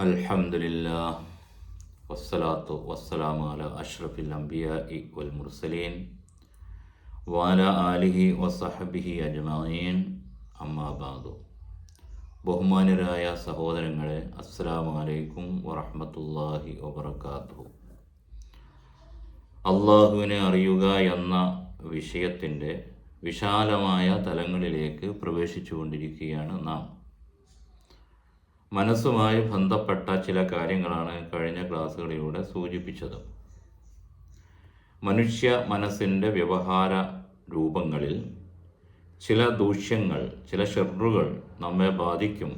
അൽഹംദുലില്ലാ വസ്സലാത്തു വസ്സലാമു അല അഷ്റഫിൽ അംബിയാഇ വൽ മുർസലീൻ വാല ആലിഹി വസഹബിഹി അജ്മീൻ അമ്മാബാദു ബഹുമാനരായ സഹോദരങ്ങളെ അസ്സലാമു അലൈക്കും വറഹമത്തല്ലാഹി വബർക്കാത്തു അള്ളാഹുവിനെ അറിയുക എന്ന വിഷയത്തിന്റെ വിശാലമായ തലങ്ങളിലേക്ക് പ്രവേശിച്ചു കൊണ്ടിരിക്കുകയാണ് നാം. മനസ്സുമായി ബന്ധപ്പെട്ട ചില കാര്യങ്ങളാണ് കഴിഞ്ഞ ക്ലാസ്സുകളിലൂടെ സൂചിപ്പിച്ചത്. മനുഷ്യ മനസ്സിന്റെ വ്യവഹാര രൂപങ്ങളിൽ ചില ദൂഷ്യങ്ങൾ ചില ഷെറുകൾ നമ്മെ ബാധിക്കും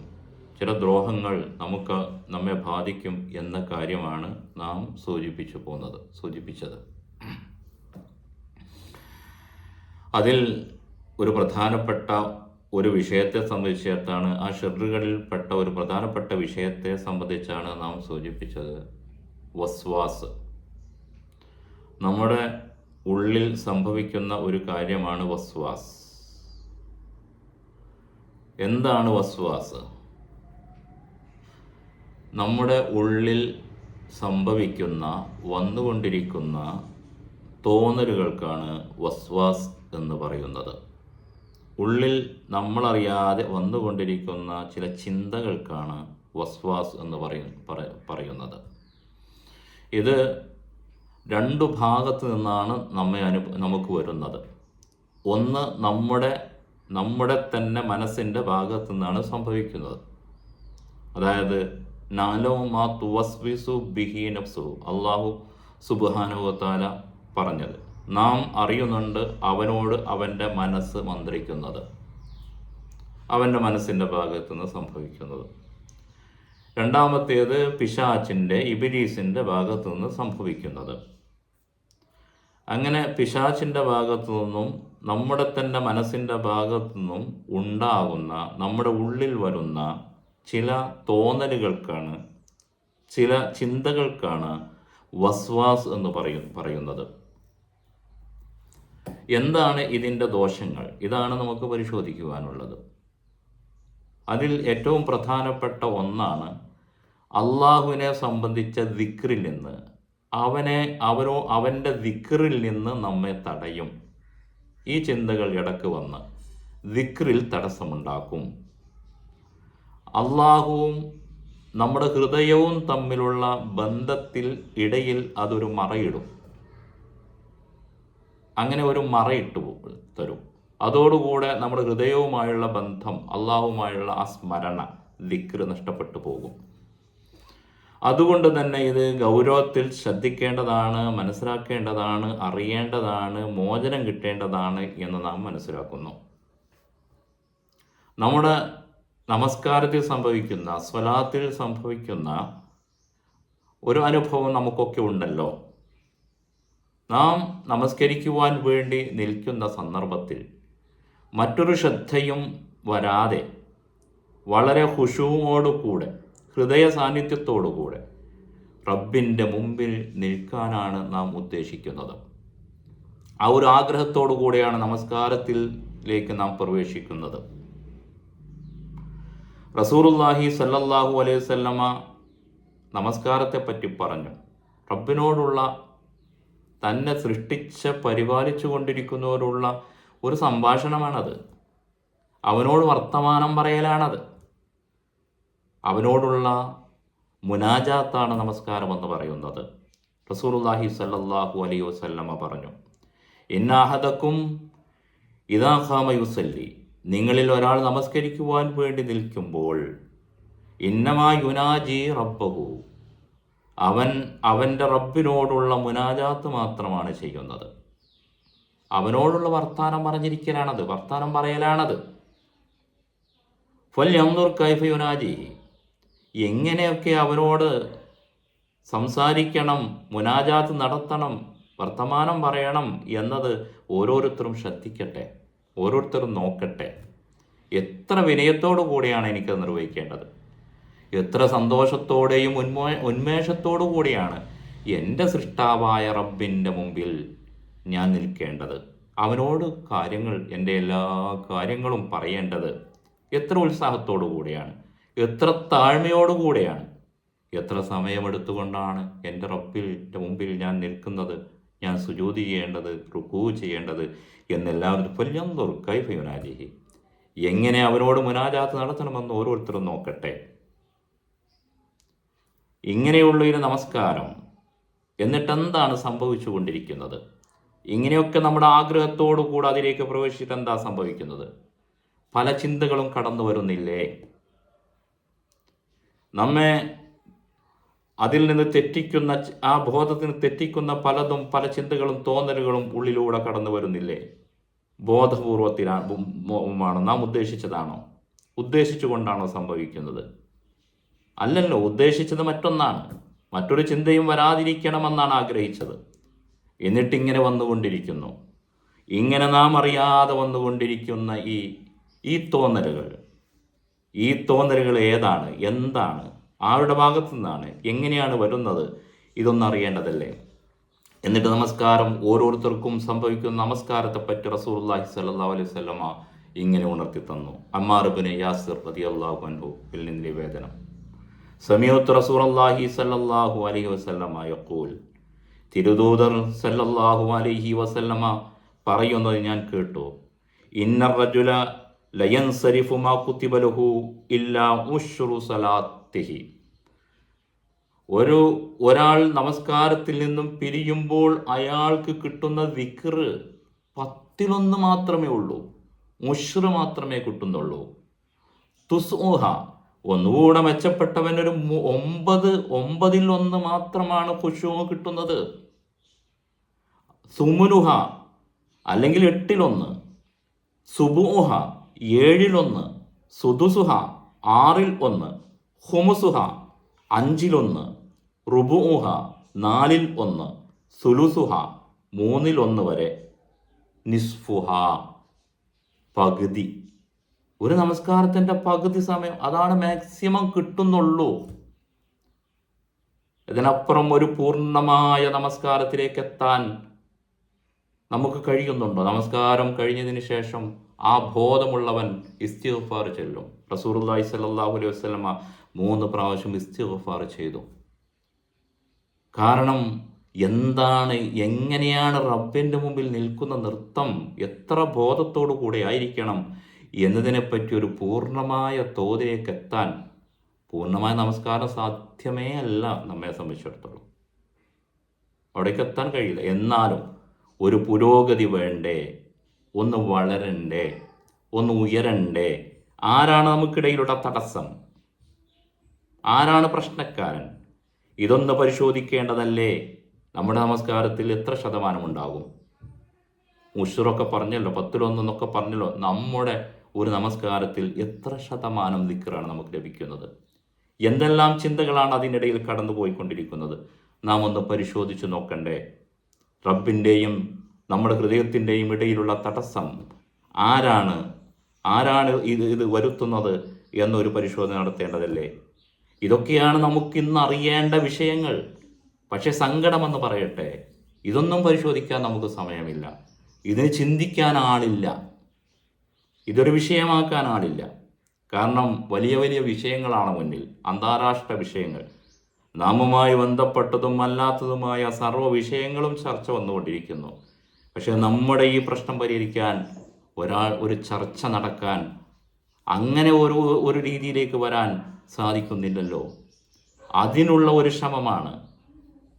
ചില ദ്രോഹങ്ങൾ നമുക്ക് നമ്മെ ബാധിക്കും എന്ന കാര്യമാണ് നാം സൂചിപ്പിച്ചു പോകുന്നത് സൂചിപ്പിച്ചത്. അതിൽ ഒരു പ്രധാനപ്പെട്ട ഒരു വിഷയത്തെ സംബന്ധിച്ചിടത്താണ് ആ ഷെറുകളിൽപ്പെട്ട ഒരു പ്രധാനപ്പെട്ട വിഷയത്തെ സംബന്ധിച്ചാണ് നാം സൂചിപ്പിച്ചത്. വസ്വാസ്. നമ്മുടെ ഉള്ളിൽ സംഭവിക്കുന്ന ഒരു കാര്യമാണ് വസ്വാസ്. എന്താണ് വസ്വാസ്? നമ്മുടെ ഉള്ളിൽ സംഭവിക്കുന്ന വന്നുകൊണ്ടിരിക്കുന്ന തോന്നലുകൾക്കാണ് വസ്വാസ് എന്ന് പറയുന്നത്. ഉള്ളിൽ നമ്മളറിയാതെ വന്നുകൊണ്ടിരിക്കുന്ന ചില ചിന്തകൾക്കാണ് വസ്വാസ് എന്ന് പറയും പറ- പറയുന്നത്. ഇത് രണ്ടു ഭാഗത്തു നിന്നാണ് നമ്മെ അനു നമുക്ക് വരുന്നത്. ഒന്ന് നമ്മുടെ നമ്മുടെ തന്നെ മനസ്സിന്റെ ഭാഗത്തു നിന്നാണ് സംഭവിക്കുന്നത്. അതായത് നാലോ മാ തുവസ്വിസു ബിഹി നഫ്സു അള്ളാഹു സുബാനുവത്താല പറഞ്ഞത്. നാം അറിയുന്നുണ്ട് അവനോട് അവന്റെ മനസ്സ് മന്ത്രിക്കുന്നത്. അവന്റെ മനസ്സിന്റെ ഭാഗത്തു നിന്ന് സംഭവിക്കുന്നത്. രണ്ടാമത്തേത് പിശാച്ചിന്റെ ഇബിലീസിന്റെ ഭാഗത്തു നിന്ന് സംഭവിക്കുന്നത്. അങ്ങനെ പിശാച്ചിന്റെ ഭാഗത്തു നിന്നും നമ്മുടെ തന്നെ മനസ്സിന്റെ ഭാഗത്തു നിന്നും ഉണ്ടാകുന്ന നമ്മുടെ ഉള്ളിൽ വരുന്ന ചില തോന്നലുകൾക്കാണ് ചില ചിന്തകൾക്കാണ് വസ്വാസ് എന്ന് പറയും പറയുന്നത്. എന്താണ് ഇതിന്റെ ദോഷങ്ങൾ? ഇതാണ് നമുക്ക് പരിശോധിക്കുവാനുള്ളത്. അതിൽ ഏറ്റവും പ്രധാനപ്പെട്ട ഒന്നാണ് അള്ളാഹുവിനെ സംബന്ധിച്ച ദിക്റിൽ നിന്ന് അവനെ അവരോ അവന്റെ ദിക്റിൽ നിന്ന് നമ്മെ തടയും. ഈ ചിന്തകൾ ഇടയ്ക്ക് വന്ന് ദിക്റിൽ തടസ്സമുണ്ടാക്കും. അള്ളാഹുവും നമ്മുടെ ഹൃദയവും തമ്മിലുള്ള ബന്ധത്തിൽ ഇടയിൽ അതൊരു മറയിടും. അങ്ങനെ ഒരു മറയിട്ട് തരും. അതോടുകൂടെ നമ്മുടെ ഹൃദയവുമായുള്ള ബന്ധം അള്ളാഹുമായുള്ള ആ സ്മരണ ദിക്റ് നഷ്ടപ്പെട്ടു പോകും. അതുകൊണ്ട് തന്നെ ഇത് ഗൗരവത്തിൽ ശ്രദ്ധിക്കേണ്ടതാണ് മനസ്സിലാക്കേണ്ടതാണ് അറിയേണ്ടതാണ് മോചനം കിട്ടേണ്ടതാണ് എന്ന് നാം മനസ്സിലാക്കുന്നു. നമ്മുടെ നമസ്കാരത്തിൽ സംഭവിക്കുന്ന സ്വലാത്തിൽ സംഭവിക്കുന്ന ഒരു അനുഭവം നമുക്കൊക്കെ ഉണ്ടല്ലോ. നാം നമസ്കരിക്കുവാൻ വേണ്ടി നിൽക്കുന്ന സന്ദർഭത്തിൽ മറ്റൊരു ശ്രദ്ധയും വരാതെ വളരെ ഹുഷുവോടുകൂടെ ഹൃദയ സാന്നിധ്യത്തോടുകൂടെ റബ്ബിന്റെ മുമ്പിൽ നിൽക്കാനാണ് നാം ഉദ്ദേശിക്കുന്നത്. ആ ഒരു ആഗ്രഹത്തോടു കൂടെയാണ് നമസ്കാരത്തിലേക്ക് നാം പ്രവേശിക്കുന്നത്. റസൂറുല്ലാഹി സല്ലല്ലാഹു അലൈഹി വസല്ലമ നമസ്കാരത്തെപ്പറ്റി പറഞ്ഞു. റബ്ബിനോടുള്ള തന്നെ സൃഷ്ടിച്ച് പരിപാലിച്ചു കൊണ്ടിരിക്കുന്നവരുള്ള ഒരു സംഭാഷണമാണത്. അവനോട് വർത്തമാനം പറയലാണത്. അവനോടുള്ള മുനാജാത്താണ് നമസ്കാരം എന്ന് പറയുന്നത്. റസൂലുള്ളാഹി സല്ലാഹു അലൈഹി വസല്ലമ്മ പറഞ്ഞു ഇന്നാഹദക്കും ഇദാ ഖാമ യുസല്ലി. നിങ്ങളിൽ ഒരാൾ നമസ്കരിക്കുവാൻ വേണ്ടി നിൽക്കുമ്പോൾ ഇന്നമാ യുനാജി റബ്ബഹു. അവൻ അവന്റെ റബ്ബിനോടുള്ള മുനാജാത്ത് മാത്രമാണ് ചെയ്യുന്നത്. അവനോടുള്ള വർത്താനം പറഞ്ഞിരിക്കലാണത് വർത്താനം പറയലാണത്. ഫൽ യുനാജി എങ്ങനെയൊക്കെ അവനോട് സംസാരിക്കണം മുനാജാത്ത് നടത്തണം വർത്തമാനം പറയണം എന്നത് ഓരോരുത്തരും ശ്രദ്ധിക്കട്ടെ ഓരോരുത്തരും നോക്കട്ടെ. എത്ര വിനയത്തോടു കൂടിയാണ് എനിക്കത് നിർവഹിക്കേണ്ടത്? എത്ര സന്തോഷത്തോടെയും ഉന്മോ ഉന്മേഷത്തോടു കൂടിയാണ് എന്റെ സൃഷ്ടാവായ റബ്ബിന്റെ മുമ്പിൽ ഞാൻ നിൽക്കേണ്ടത്. അവനോട് കാര്യങ്ങൾ എന്റെ എല്ലാ കാര്യങ്ങളും പറയേണ്ടത് എത്ര ഉത്സാഹത്തോടു കൂടിയാണ് എത്ര താഴ്മയോടു കൂടിയാണ് എത്ര സമയമെടുത്തുകൊണ്ടാണ് എന്റെ റബ്ബിന്റെ മുമ്പിൽ ഞാൻ നിൽക്കുന്നത് ഞാൻ സുജൂതി ചെയ്യേണ്ടത് റുക്കൂ ചെയ്യേണ്ടത് എന്നെല്ലാവരും പൊല്യന്തോർ കൈഫ മുനാജിഹി എങ്ങനെ അവനോട് മുനാജാത്ത് നടത്തണമെന്ന് ഓരോരുത്തരും നോക്കട്ടെ. ഇങ്ങനെയുള്ള ഒരു നമസ്കാരം എന്നിട്ട് എന്താണ് സംഭവിച്ചു കൊണ്ടിരിക്കുന്നത് ഇങ്ങനെയൊക്കെ നമ്മുടെ ആഗ്രഹത്തോടു കൂടെ അതിലേക്ക് പ്രവേശിച്ചിട്ട് എന്താ സംഭവിക്കുന്നത്? പല ചിന്തകളും കടന്നു വരുന്നില്ലേ? നമ്മെ അതിൽ നിന്ന് തെറ്റിക്കുന്ന ആ ബോധത്തിന് തെറ്റിക്കുന്ന പലതും പല ചിന്തകളും തോന്നലുകളും ഉള്ളിലൂടെ കടന്നു വരുന്നില്ലേ? ബോധപൂർവത്തിലാണ് നാം ഉദ്ദേശിച്ചതാണോ? ഉദ്ദേശിച്ചുകൊണ്ടാണോ സംഭവിക്കുന്നത്? അല്ലല്ലോ ഉദ്ദേശിച്ചത് മറ്റൊന്നാണ്. മറ്റൊരു ചിന്തയും വരാതിരിക്കണമെന്നാണ് ആഗ്രഹിച്ചത്. എന്നിട്ടിങ്ങനെ വന്നുകൊണ്ടിരിക്കുന്നു. ഇങ്ങനെ നാം അറിയാതെ വന്നുകൊണ്ടിരിക്കുന്ന ഈ ഈ തോന്നലുകൾ. ഈ തോന്നലുകൾ ഏതാണ്? എന്താണ്? ആരുടെ ഭാഗത്തു നിന്നാണ് എങ്ങനെയാണ് വരുന്നത്? ഇതൊന്നും അറിയേണ്ടതല്ലേ? എന്നിട്ട് നമസ്കാരം ഓരോരുത്തർക്കും സംഭവിക്കുന്ന നമസ്കാരത്തെപ്പറ്റി റസൂർല്ലാഹി സല്ലാ അലൈഹി സ്വലമ ഇങ്ങനെ ഉണർത്തി തന്നു അമ്മാറുബിന് യാസിർ റതി അള്ളാഹു അൻഹു നിന്ന് നിവേദനം സമീഅത്ത് റസൂലുള്ളാഹി സല്ലല്ലാഹു അലൈഹി വസല്ലമ യഖൂൽ. തിരുദൂതർ സല്ലല്ലാഹു അലൈഹി വസല്ലമ പറയുന്നത് ഞാൻ കേട്ടു. ഇന്ന റജുല ലയൻസരിഫു മാ കുത്തിബലഹു ഇല്ലാ ഉശ്റു സലാത്തിഹി. ഒരു ഒരാൾ നമസ്കാരത്തിൽ നിന്നും പിരിയുമ്പോൾ അയാൾക്ക് കിട്ടുന്ന വിക്ർ പത്തിലൊന്ന് മാത്രമേ ഉള്ളൂ. മുഷ്റ് മാത്രമേ കിട്ടുന്നുള്ളൂ. തുസ്ഊഹ ഒന്നുകൂടെ മെച്ചപ്പെട്ടവൻ ഒരു മു- ഒമ്പത് ഒമ്പതിൽ ഒന്ന് മാത്രമാണ് ഖുശൂ കിട്ടുന്നത്. സുമുനുഹ അല്ലെങ്കിൽ എട്ടിലൊന്ന് സുബുഹ ഏഴിലൊന്ന് സുദുസുഹ ആറിൽ ഒന്ന് ഹുമുസുഹ അഞ്ചിലൊന്ന് റുബുഹ നാലിൽ ഒന്ന് സുലുസുഹ മൂന്നിൽ ഒന്ന് വരെ നിസ്ഫുഹ പകുതി. ഒരു നമസ്കാരത്തിന്റെ പകുതി സമയം അതാണ് മാക്സിമം കിട്ടുന്നുള്ളൂ. ഇതിനപ്പുറം ഒരു പൂർണമായ നമസ്കാരത്തിലേക്ക് എത്താൻ നമുക്ക് കഴിയുന്നുണ്ടോ? നമസ്കാരം കഴിഞ്ഞതിന് ശേഷം ആ ബോധമുള്ളവൻ ഇസ്തിഗ്ഫാർ ചെല്ലും. റസൂർലായി സല്ലാഹു അലൈഹി വസ്ലമ മൂന്ന് പ്രാവശ്യം ഇസ്തിഗ്ഫാർ ചെയ്തു. കാരണം എന്താണ് എങ്ങനെയാണ് റബ്ബിന്റെ മുമ്പിൽ നിൽക്കുന്ന നൃത്തം? എത്ര ബോധത്തോടു കൂടെ ആയിരിക്കണം? എന്നതിനെപ്പറ്റി ഒരു പൂർണമായ തോതിലേക്ക് എത്താൻ പൂർണമായ നമസ്കാരം സാധ്യമേ അല്ല നമ്മെ സംബന്ധിച്ചിടത്തോളം. അവിടേക്ക് എത്താൻ കഴിയില്ല. എന്നാലും ഒരു പുരോഗതി വേണ്ടേ? ഒന്ന് വളരണ്ടേ? ഒന്ന് ഉയരണ്ടേ? ആരാണ് നമുക്കിടയിലുള്ള തടസ്സം? ആരാണ് പ്രശ്നക്കാരൻ? ഇതൊന്ന് പരിശോധിക്കേണ്ടതല്ലേ? നമ്മുടെ നമസ്കാരത്തിൽ എത്ര ശതമാനം ഉണ്ടാകും മുഷറൊക്കെ പറഞ്ഞല്ലോ പത്തിലൊന്നെന്നൊക്കെ പറഞ്ഞല്ലോ നമ്മുടെ ഒരു നമസ്കാരത്തിൽ എത്ര ശതമാനം ദിക്കറാണ് നമുക്ക് ലഭിക്കുന്നത്? എന്തെല്ലാം ചിന്തകളാണ് അതിനിടയിൽ കടന്നു പോയിക്കൊണ്ടിരിക്കുന്നത് നാം ഒന്ന് പരിശോധിച്ച് നോക്കണ്ടേ. റബ്ബിന്റെയും നമ്മുടെ ഹൃദയത്തിന്റെയും ഇടയിലുള്ള തടസ്സം ആരാണ്? ആരാണ് ഇത് ഇത് വരുത്തുന്നത് എന്നൊരു പരിശോധന നടത്തേണ്ടതല്ലേ? ഇതൊക്കെയാണ് നമുക്കിന്ന് അറിയേണ്ട വിഷയങ്ങൾ. പക്ഷേ സങ്കടമെന്ന് പറയട്ടെ. ഇതൊന്നും പരിശോധിക്കാൻ നമുക്ക് സമയമില്ല. ഇതിന് ചിന്തിക്കാൻ ആളില്ല. ഇതൊരു വിഷയമാക്കാൻ ആളില്ല. കാരണം വലിയ വലിയ വിഷയങ്ങളാണ് മുന്നിൽ. അന്താരാഷ്ട്ര വിഷയങ്ങൾ. നാമുമായി ബന്ധപ്പെട്ടതും അല്ലാത്തതുമായ സർവ വിഷയങ്ങളും ചർച്ച വന്നുകൊണ്ടിരിക്കുന്നു. പക്ഷേ നമ്മുടെ ഈ പ്രശ്നം പരിഹരിക്കാൻ ഒരാൾ ഒരു ചർച്ച നടക്കാൻ അങ്ങനെ ഒരു ഒരു രീതിയിലേക്ക് വരാൻ സാധിക്കുന്നില്ലല്ലോ. അതിനുള്ള ഒരു ശ്രമമാണ്.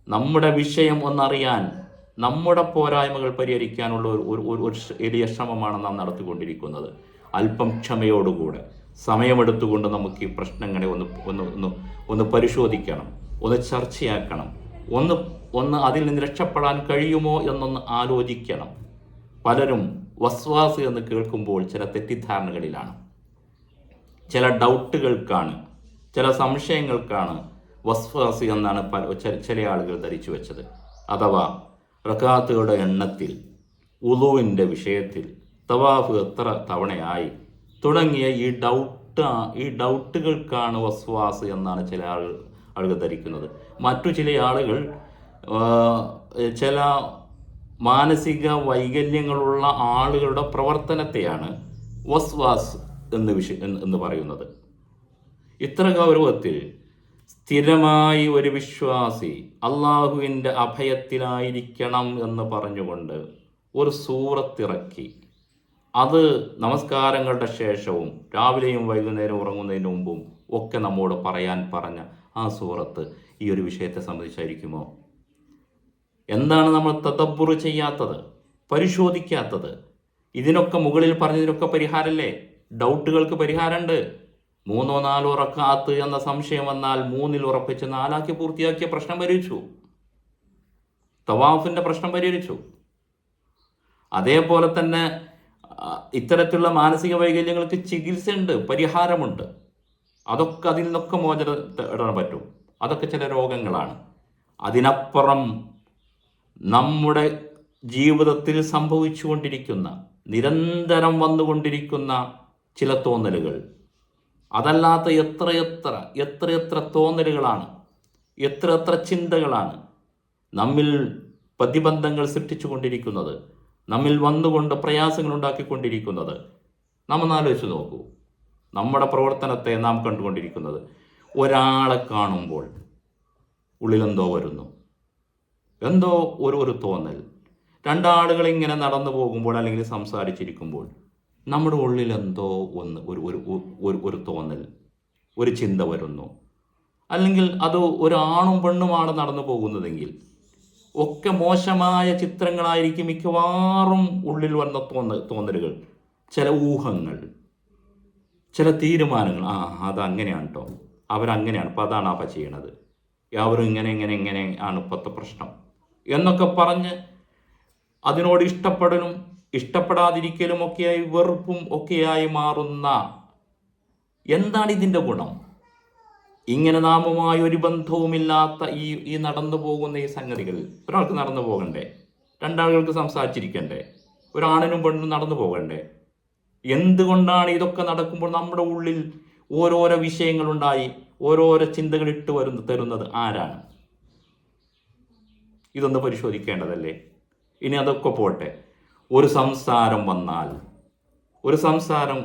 നമ്മുടെ വിഷയം ഒന്നറിയാൻ നമ്മുടെ പോരായ്മകൾ പരിഹരിക്കാനുള്ള ഒരു ഒരു- വലിയ ശ്രമമാണ് നാം നടത്തിക്കൊണ്ടിരിക്കുന്നത്. അല്പം ക്ഷമയോടുകൂടെ സമയമെടുത്തുകൊണ്ട് നമുക്ക് ഈ പ്രശ്നങ്ങളെ ഒന്ന് ഒന്ന് ഒന്ന് ഒന്ന് പരിശോധിക്കണം ഒന്ന് ചർച്ചയാക്കണം ഒന്ന് ഒന്ന് അതിൽ നിന്ന് രക്ഷപ്പെടാൻ കഴിയുമോ എന്നൊന്ന് ആലോചിക്കണം. പലരും വസ്വാസ് എന്ന് കേൾക്കുമ്പോൾ ചില തെറ്റിദ്ധാരണകളിലാണ്. ചില ഡൗട്ടുകൾക്കാണ് ചില സംശയങ്ങൾക്കാണ് വസ്വാസ് എന്നാണ് പല ചില ആളുകൾ ധരിച്ചു വെച്ചത്. അഥവാ റക്കാത്തുകളുടെ എണ്ണത്തിൽ ഉളുവിന്റെ വിഷയത്തിൽ തവാഫ് എത്ര തവണയായി? തുടങ്ങിയ ഈ ഡൗട്ട് ഈ ഡൗട്ടുകൾക്കാണ് വസ്വാസ് എന്നാണ് ചില ആളുകൾ ധരിക്കുന്നത്. മറ്റു ചില ആളുകൾ ചില മാനസിക വൈകല്യങ്ങളുള്ള ആളുകളുടെ പ്രവർത്തനത്തെയാണ് വസ്വാസ് എന്ന് വിഷ എന്ന് പറയുന്നത്. ഇത്ര ഗൗരവത്തിൽ സ്ഥിരമായി ഒരു വിശ്വാസി അള്ളാഹുവിന്റെ അഭയത്തിലായിരിക്കണം എന്ന് പറഞ്ഞുകൊണ്ട് ഒരു സൂറത്തിറക്കി. അത് നമസ്കാരങ്ങളുടെ ശേഷവും രാവിലെയും വൈകുന്നേരം ഉറങ്ങുന്നതിന് മുമ്പും ഒക്കെ നമ്മോട് പറയാൻ പറഞ്ഞ ആ സൂറത്ത് ഈ ഒരു വിഷയത്തെ സംബന്ധിച്ചായിരിക്കുമോ? എന്താണ് നമ്മൾ തദബ്ബുർ ചെയ്യാത്തത്? പരിശോധിക്കാത്തത്? ഇതിനൊക്കെ മുകളിൽ പറഞ്ഞതിനൊക്കെ പരിഹാരമല്ലേ? ഡൗട്ടുകൾക്ക് പരിഹാരമുണ്ട്. മൂന്നോ നാലോ റക്കാത്ത് എന്ന സംശയം വന്നാൽ മൂന്നിൽ ഉറപ്പിച്ച് നാലാക്കി പൂർത്തിയാക്കിയ പ്രശ്നം പരിഹരിച്ചു. തവാഫിന്റെ പ്രശ്നം പരിഹരിച്ചു. അതേപോലെ തന്നെ ഇത്തരത്തിലുള്ള മാനസിക വൈകല്യങ്ങൾക്ക് ചികിത്സയുണ്ട് പരിഹാരമുണ്ട്. അതൊക്കെ അതിൽ നിന്നൊക്കെ മോചനം പറ്റും. അതൊക്കെ ചില രോഗങ്ങളാണ്. അതിനപ്പുറം നമ്മുടെ ജീവിതത്തിൽ സംഭവിച്ചുകൊണ്ടിരിക്കുന്ന നിരന്തരം വന്നുകൊണ്ടിരിക്കുന്ന ചില തോന്നലുകൾ. അതല്ലാത്ത എത്രയെത്ര എത്രയെത്ര തോന്നലുകളാണ് എത്രയെത്ര എത്ര ചിന്തകളാണ് നമ്മിൽ പ്രതിബന്ധങ്ങൾ സൃഷ്ടിച്ചു കൊണ്ടിരിക്കുന്നത് നമ്മിൽ വന്നുകൊണ്ട് പ്രയാസങ്ങൾ ഉണ്ടാക്കിക്കൊണ്ടിരിക്കുന്നത്. നാം ഒന്ന് ആലോചിച്ച് നോക്കൂ. നമ്മുടെ പ്രവർത്തനത്തെ നാം കണ്ടുകൊണ്ടിരിക്കുന്നത് ഒരാളെ കാണുമ്പോൾ ഉള്ളിലെന്തോ വരുന്നു. എന്തോ ഒരു ഒരു തോന്നൽ. രണ്ടാളുകൾ ഇങ്ങനെ നടന്നു പോകുമ്പോൾ അല്ലെങ്കിൽ സംസാരിച്ചിരിക്കുമ്പോൾ നമ്മുടെ ഉള്ളിൽ എന്തോ ഒന്ന് ഒരു ഒരു ഒരു തോന്നൽ ഒരു ചിന്ത വരുന്നു. അല്ലെങ്കിൽ അത് ഒരാണും പെണ്ണുമാണ് നടന്നു പോകുന്നതെങ്കിൽ ഒക്കെ മോശമായ ചിത്രങ്ങളായിരിക്കും മിക്കവാറും ഉള്ളിൽ വന്ന തോന്ന തോന്നലുകൾ. ചില ഊഹങ്ങൾ ചില തീരുമാനങ്ങൾ. ആ അതങ്ങനെയാണ് കേട്ടോ അവരങ്ങനെയാണ്. അപ്പം അതാണ് അപ്പം ചെയ്യണത്. അവരും ഇങ്ങനെ ഇങ്ങനെ ഇങ്ങനെ ആണ് ഇപ്പോഴത്തെ പ്രശ്നം. എന്നൊക്കെ പറഞ്ഞ് അതിനോട് ഇഷ്ടപ്പെടലും ഇഷ്ടപ്പെടാതിരിക്കലും ഒക്കെയായി വെറുപ്പും ഒക്കെയായി മാറുന്ന എന്താണ് ഇതിന്റെ ഗുണം? ഇങ്ങനെ നാമുമായി ഒരു ബന്ധവുമില്ലാത്ത ഈ ഈ നടന്നു പോകുന്ന ഈ സംഗതികൾ ഒരാൾക്ക് നടന്നു പോകണ്ടേ? രണ്ടാളുകൾക്ക് സംസാരിച്ചിരിക്കണ്ടേ? ഒരാണിനും പെണ്ണും നടന്നു പോകണ്ടേ? എന്തുകൊണ്ടാണ് ഇതൊക്കെ നടക്കുമ്പോൾ നമ്മുടെ ഉള്ളിൽ ഓരോരോ വിഷയങ്ങളുണ്ടായി ഓരോരോ ചിന്തകൾ ഇട്ട് വരുന്ന തരുന്നത് ആരാണ്? ഇതൊന്ന് പരിശോധിക്കേണ്ടതല്ലേ? ഇനി അതൊക്കെ പോട്ടെ. ഒരു സംസാരം വന്നാൽ ഒരു സംസാരം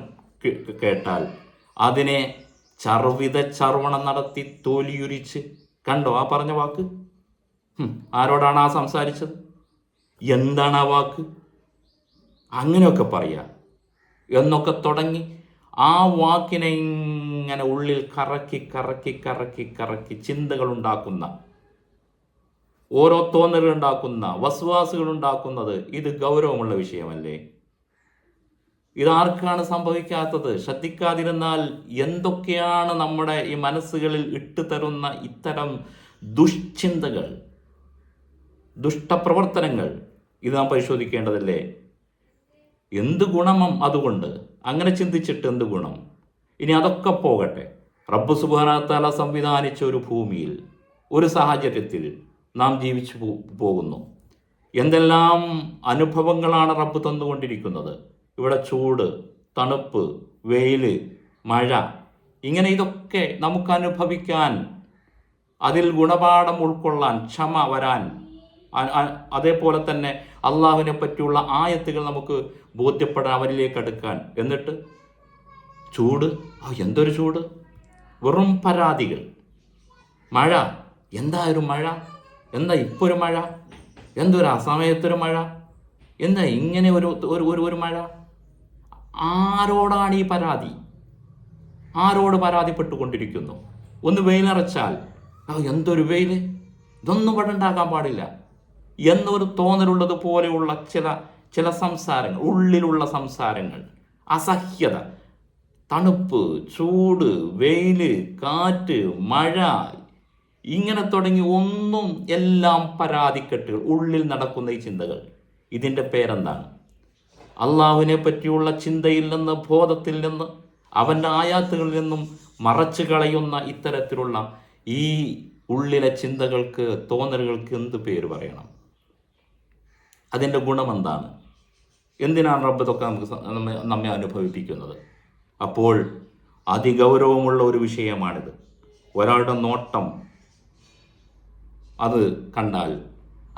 കേട്ടാൽ അതിനെ ചർവിത ചർവണം നടത്തി തോലിയുരിച്ച് കണ്ടോ ആ പറഞ്ഞ വാക്ക്? ആരോടാണ് ആ സംസാരിച്ചത്? എന്താണ് ആ വാക്ക്? അങ്ങനെയൊക്കെ പറയാ. എന്നൊക്കെ തുടങ്ങി ആ വാക്കിനെ ഇങ്ങനെ ഉള്ളിൽ കറക്കി കറക്കി കറക്കി കറക്കി ചിന്തകൾ ഉണ്ടാക്കുന്ന ഓരോ തോന്നലുകൾ ഉണ്ടാക്കുന്ന വസ്വാസുകൾ ഉണ്ടാക്കുന്നത് ഇത് ഗൗരവമുള്ള വിഷയമല്ലേ? ഇതാർക്കാണ് സംഭവിക്കാത്തത്? ശ്രദ്ധിക്കാതിരുന്നാൽ എന്തൊക്കെയാണ് നമ്മുടെ ഈ മനസ്സുകളിൽ ഇട്ടു തരുന്ന ഇത്തരം ദുഷ്ചിന്തകൾ ദുഷ്ടപ്രവർത്തനങ്ങൾ? ഇത് നാം പരിശോധിക്കേണ്ടതല്ലേ? എന്ത് ഗുണമം അതുകൊണ്ട്? അങ്ങനെ ചിന്തിച്ചിട്ട് എന്ത് ഗുണം? ഇനി അതൊക്കെ പോകട്ടെ. റബ്ബ് സുബാനത്താല സംവിധാനിച്ച ഒരു ഭൂമിയിൽ ഒരു സാഹചര്യത്തിൽ നാം ജീവിച്ചു പോകുന്നു. എന്തെല്ലാം അനുഭവങ്ങളാണ് റബ്ബ് തന്നുകൊണ്ടിരിക്കുന്നത്? ഇവിടെ ചൂട് തണുപ്പ് വെയിൽ മഴ ഇങ്ങനെ ഇതൊക്കെ നമുക്ക് അനുഭവിക്കാൻ അതിൽ ഗുണപാഠം ഉൾക്കൊള്ളാൻ ക്ഷമ വരാൻ അതേപോലെ തന്നെ അള്ളാഹുവിനെ പറ്റിയുള്ള ആയത്തുകൾ നമുക്ക് ബോധ്യപ്പെടാൻ അവരിലേക്ക് അടുക്കാൻ. എന്നിട്ട് ചൂട് എന്തൊരു ചൂട്? വെറും പരാതികൾ. മഴ എന്താ ഒരു മഴ? എന്താ ഇപ്പൊ ഒരു മഴ? എന്തൊരു അസമയത്തൊരു മഴ? എന്താ ഇങ്ങനെ ഒരു ഒരു ഒരു ഒരു മഴ? ആരോടാണ് ഈ പരാതി? ആരോട് പരാതിപ്പെട്ടുകൊണ്ടിരിക്കുന്നു? ഒന്ന് വെയിലറച്ചാൽ എന്തൊരു വെയിൽ ഇതൊന്നും ഇവിടെ ഉണ്ടാക്കാൻ പാടില്ല. എന്നൊരു തോന്നലുള്ളത് പോലെയുള്ള ചില ചില സംസാരങ്ങൾ ഉള്ളിലുള്ള സംസാരങ്ങൾ. അസഹ്യത. തണുപ്പ് ചൂട് വെയിൽ കാറ്റ് മഴ ഇങ്ങനെ തുടങ്ങി ഒന്നും എല്ലാം പരാതിക്കെട്ടുകൾ ഉള്ളിൽ നടക്കുന്ന ഈ ചിന്തകൾ. ഇതിന്റെ പേരെന്താണ്? അള്ളാഹുവിനെ പറ്റിയുള്ള ചിന്തയിൽ നിന്ന് ബോധത്തിൽ നിന്ന് അവന്റെ ആയാത്തുകളിൽ നിന്നും മറച്ചു കളയുന്ന ഇത്തരത്തിലുള്ള ഈ ഉള്ളിലെ ചിന്തകൾക്ക് തോന്നലുകൾക്ക് എന്ത് പേര് പറയണം? അതിന്റെ ഗുണം എന്താണ് എന്തിനാണ് റബ്ബ് ഇതൊക്കെ നമുക്ക് നമ്മെ അനുഭവിപ്പിക്കുന്നത്? അപ്പോൾ അതിഗൗരവമുള്ള ഒരു വിഷയമാണിത്. ഒരാളുടെ നോട്ടം അത് കണ്ടാൽ.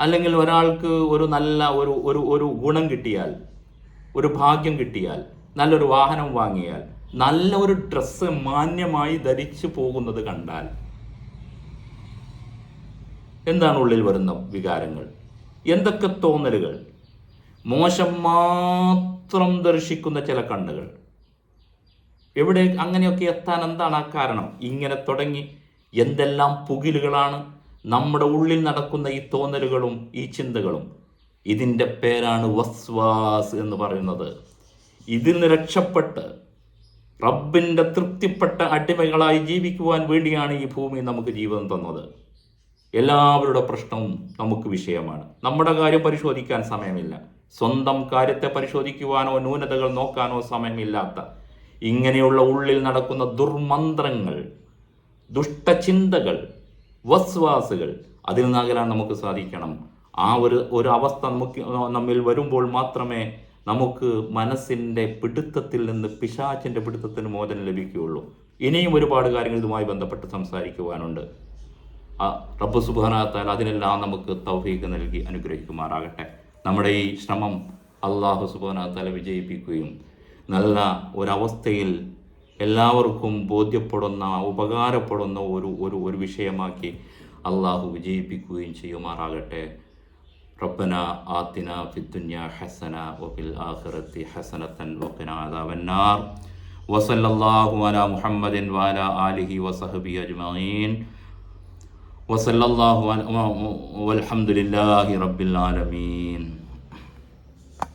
അല്ലെങ്കിൽ ഒരാൾക്ക് ഒരു നല്ല ഒരു ഒരു ഒരു ഗുണം കിട്ടിയാൽ ഒരു ഭാഗ്യം കിട്ടിയാൽ നല്ലൊരു വാഹനം വാങ്ങിയാൽ നല്ല ഒരു ഡ്രസ്സ് മാന്യമായി ധരിച്ചു പോകുന്നത് കണ്ടാൽ എന്താണ് ഉള്ളിൽ വരുന്ന വികാരങ്ങൾ? എന്തൊക്കെ തോന്നലുകൾ? മോശം മാത്രം ദർശിക്കുന്ന ചില കണ്ണുകൾ. എവിടെ അങ്ങനെയൊക്കെ എത്താൻ എന്താണ് ആ കാരണം? ഇങ്ങനെ തുടങ്ങി എന്തെല്ലാം പുകിലുകളാണ് നമ്മുടെ ഉള്ളിൽ നടക്കുന്ന ഈ തോന്നലുകളും ഈ ചിന്തകളും ഇതിന്റെ പേരാണ് വസ്വാസ് എന്ന് പറയുന്നത്. ഇതിൽ നിന്ന് രക്ഷപ്പെട്ട് റബ്ബിന്റെ തൃപ്തിപ്പെട്ട അടിമകളായി ജീവിക്കുവാൻ വേണ്ടിയാണ് ഈ ഭൂമി നമുക്ക് ജീവിതം തന്നത്. എല്ലാവരുടെ പ്രശ്നവും നമുക്ക് വിഷയമാണ്. നമ്മുടെ കാര്യം പരിശോധിക്കാൻ സമയമില്ല. സ്വന്തം കാര്യത്തെ പരിശോധിക്കുവാനോ ന്യൂനതകൾ നോക്കാനോ സമയമില്ലാത്ത ഇങ്ങനെയുള്ള ഉള്ളിൽ നടക്കുന്ന ദുർമന്ത്രങ്ങൾ ദുഷ്ടചിന്തകൾ വസ്വാസുകൾ. അതിൽ നിന്നകലാൻ നമുക്ക് സാധിക്കണം. ആ ഒരു ഒരു അവസ്ഥ നമുക്ക് നമ്മിൽ വരുമ്പോൾ മാത്രമേ നമുക്ക് മനസ്സിന്റെ പിടുത്തത്തിൽ നിന്ന് പിശാചിന്റെ പിടുത്തത്തിന് മോചനം ലഭിക്കുകയുള്ളൂ. ഇനിയും ഒരുപാട് കാര്യങ്ങൾ ഇതുമായി ബന്ധപ്പെട്ട് സംസാരിക്കുവാനുണ്ട്. ആ റബ്ബ് സുബാനാത്താൽ അതിനെല്ലാം നമുക്ക് തൗഫീഖ് നൽകി അനുഗ്രഹിക്കുമാറാകട്ടെ. നമ്മുടെ ഈ ശ്രമം അള്ളാഹു സുബാനാത്താല വിജയിപ്പിക്കുകയും നല്ല ഒരവസ്ഥയിൽ എല്ലാവർക്കും ബോധ്യപ്പെടുന്ന ഉപകാരപ്പെടുന്ന ഒരു ഒരു ഒരു വിഷയമാക്കി അള്ളാഹു വിജയിപ്പിക്കുകയും ചെയ്യുമാറാകട്ടെ ربنا آتنا في الدنيا حسنة وفي الآخرة حسنة وقنا عذاب النار وصلى الله على محمد وعلى آله وصحبه أجمعين وصلى الله والحمد لله رب العالمين